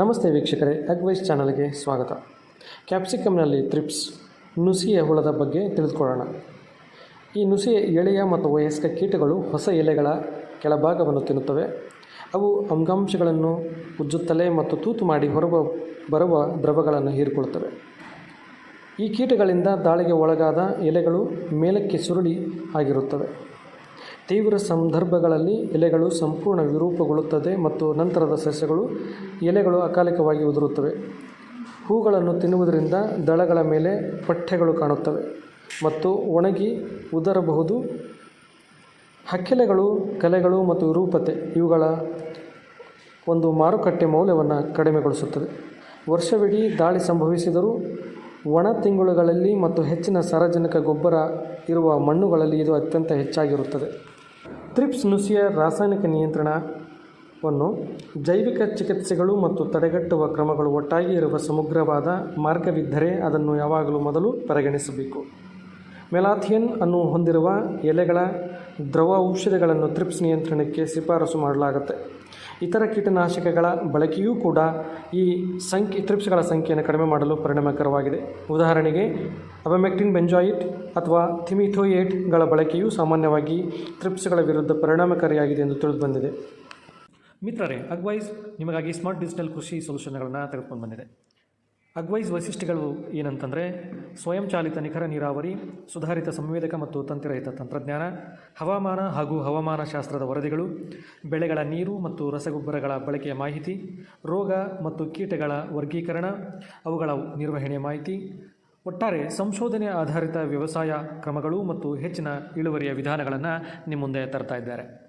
ನಮಸ್ತೆ ವೀಕ್ಷಕರೇ ಅಗ್ವೈಸ್ ಚಾನಲ್ಗೆ ಸ್ವಾಗತ. ಕ್ಯಾಪ್ಸಿಕಮ್ನಲ್ಲಿ ಥ್ರಿಪ್ಸ್, ನುಸಿಯ ಹುಳದ ಬಗ್ಗೆ ತಿಳಿದುಕೊಳ್ಳೋಣ. ಈ ನುಸಿಯ ಎಳೆಯ ಮತ್ತು ವಯಸ್ಕ ಕೀಟಗಳು ಹೊಸ ಎಲೆಗಳ ಕೆಳಭಾಗವನ್ನು ತಿನ್ನುತ್ತವೆ. ಅವು ಅಂಗಾಂಶಗಳನ್ನು ಉಜ್ಜುತ್ತಲೇ ಮತ್ತು ತೂತು ಮಾಡಿ ಹೊರಬ, ಬರುವ ದ್ರವಗಳನ್ನು ಹೀರಿಕೊಳ್ಳುತ್ತವೆ. ಈ ಕೀಟಗಳಿಂದ ದಾಳಿಗೆ ಒಳಗಾದ ಎಲೆಗಳು ಮೇಲಕ್ಕೆ ಸುರುಳಿ ಆಗಿರುತ್ತವೆ. ತೀವ್ರ ಸಂದರ್ಭಗಳಲ್ಲಿ ಎಲೆಗಳು ಸಂಪೂರ್ಣ ವಿರೂಪಗೊಳ್ಳುತ್ತದೆ ಮತ್ತು ನಂತರದ ಸಸ್ಯಗಳು ಎಲೆಗಳು ಅಕಾಲಿಕವಾಗಿ ಉದುರುತ್ತವೆ. ಹೂಗಳನ್ನು ತಿನ್ನುವುದರಿಂದ ದಳಗಳ ಮೇಲೆ ಪಠ್ಯಗಳು ಕಾಣುತ್ತವೆ ಮತ್ತು ಒಣಗಿ ಉದರಬಹುದು. ಹಕ್ಕೆಲೆಗಳು ಕಲೆಗಳು ಮತ್ತು ವಿರೂಪತೆ ಇವುಗಳ ಒಂದು ಮಾರುಕಟ್ಟೆ ಮೌಲ್ಯವನ್ನು ಕಡಿಮೆಗೊಳಿಸುತ್ತದೆ. ವರ್ಷವಿಡೀ ದಾಳಿ ಸಂಭವಿಸಿದರೂ ಒಣ ತಿಂಗಳುಗಳಲ್ಲಿ ಮತ್ತು ಹೆಚ್ಚಿನ ಸಾರಜನಕ ಗೊಬ್ಬರ ಇರುವ ಮಣ್ಣುಗಳಲ್ಲಿ ಇದು ಅತ್ಯಂತ ಹೆಚ್ಚಾಗಿರುತ್ತದೆ. ತ್ರಿಪ್ಸ್ ನುಸಿಯ ರಾಸಾಯನಿಕ ನಿಯಂತ್ರಣವನ್ನು ಜೈವಿಕ ಚಿಕಿತ್ಸೆಗಳು ಮತ್ತು ತಡೆಗಟ್ಟುವ ಕ್ರಮಗಳು ಒಟ್ಟಾಗಿ ಇರುವ ಸಮಗ್ರವಾದ ಮಾರ್ಗವಿದ್ದರೆ ಅದನ್ನು ಯಾವಾಗಲೂ ಮೊದಲು ಪರಿಗಣಿಸಬೇಕು. ಮೆಲಾಥಿಯನ್ ಅನ್ನು ಹೊಂದಿರುವ ಎಲೆಗಳ ದ್ರವ ಔಷಧಿಗಳನ್ನು ತ್ರಿಪ್ಸ್ ನಿಯಂತ್ರಣಕ್ಕೆ ಶಿಫಾರಸು ಮಾಡಲಾಗುತ್ತೆ. ಇತರ ಕೀಟನಾಶಕಗಳ ಬಳಕೆಯೂ ಕೂಡ ಈ ಸಂಖ್ಯೆ ತ್ರಿಪ್ಸ್ಗಳ ಸಂಖ್ಯೆಯನ್ನು ಕಡಿಮೆ ಮಾಡಲು ಪರಿಣಾಮಕರವಾಗಿದೆ. ಉದಾಹರಣೆಗೆ, ಅಬಮೆಕ್ಟಿನ್ ಬೆಂಜಾಯಿಟ್ ಅಥವಾ ಥಿಮಿಥೋಯೇಟ್ಗಳ ಬಳಕೆಯೂ ಸಾಮಾನ್ಯವಾಗಿ ತ್ರಿಪ್ಸ್ಗಳ ವಿರುದ್ಧ ಪರಿಣಾಮಕಾರಿಯಾಗಿದೆ ಎಂದು ತಿಳಿದುಬಂದಿದೆ. ಮಿತ್ರರೇ ಅಗ್ವೈಸ್ ನಿಮಗಾಗಿ ಸ್ಮಾರ್ಟ್ ಡಿಜಿಟಲ್ ಕೃಷಿ ಸೊಲ್ಯೂಷನ್ಗಳನ್ನು ತೆಗೆದುಕೊಂಡು ಬಂದಿದೆ. ಅಗ್ವೈಸ್ ವೈಶಿಷ್ಟ್ಯಗಳು ಏನಂತಂದರೆ ಸ್ವಯಂಚಾಲಿತ ನಿಖರ ನೀರಾವರಿ, ಸುಧಾರಿತ ಸಂವೇದಕ ಮತ್ತು ತಂತಿರಹಿತ ತಂತ್ರಜ್ಞಾನ, ಹವಾಮಾನ ಹಾಗೂ ಹವಾಮಾನ ಶಾಸ್ತ್ರದ ವರದಿಗಳು, ಬೆಳೆಗಳ ನೀರು ಮತ್ತು ರಸಗೊಬ್ಬರಗಳ ಬಳಕೆಯ ಮಾಹಿತಿ, ರೋಗ ಮತ್ತು ಕೀಟಗಳ ವರ್ಗೀಕರಣ, ಅವುಗಳ ನಿರ್ವಹಣೆ ಮಾಹಿತಿ, ಒಟ್ಟಾರೆ ಸಂಶೋಧನೆ ಆಧಾರಿತ ವ್ಯವಸಾಯ ಕ್ರಮಗಳು ಮತ್ತು ಹೆಚ್ಚಿನ ಇಳುವರಿಯ ವಿಧಾನಗಳನ್ನು ನಿಮ್ಮ ಮುಂದೆ ತರ್ತಾ ಇದ್ದಾರೆ.